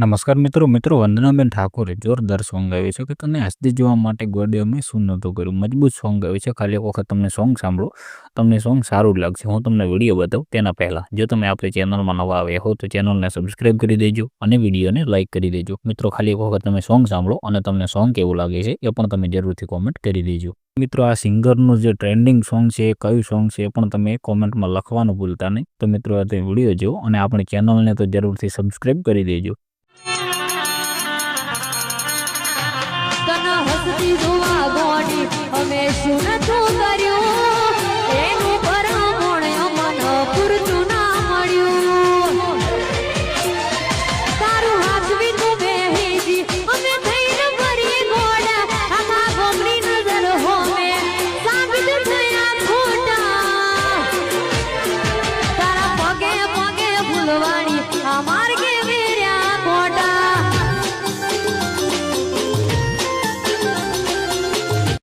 નમસ્કાર મિત્રો મિત્રો વંદનાબેન ઠાકોરે જોરદાર સોંગ ગાયું છે કે તને હસતી જોવા માટે ગોડે અમે શું નહોતું કર્યું? મજબૂત સોંગ ગાયું છે. ખાલી એક વખત તમને સોંગ સાંભળો. તમને સોંગ સારું લાગશે. હું તમને વીડિયો બતાવું તેના પહેલાં. જો તમે આપણી ચેનલમાં નવા આવ્યા હો તો ચેનલને સબસ્ક્રાઈબ કરી દેજો અને વિડીયોને લાઇક કરી દેજો. મિત્રો, ખાલી એક વખત તમે સોંગ સાંભળો અને તમને સોંગ કેવું લાગે છે એ પણ તમે જરૂરથી કોમેન્ટ કરી દેજો. મિત્રો, આ સિંગરનું જે ટ્રેન્ડિંગ સોંગ છે, એ કયું સોંગ છે એ પણ તમે કોમેન્ટમાં લખવાનું ભૂલતા નહીં. તો મિત્રો, આ વીડિયો જુઓ અને આપણી ચેનલને તો જરૂરથી સબસ્ક્રાઈબ કરી દેજો. ના હસતી જોવા મોડી નજર પગે પગે ભૂલવાણી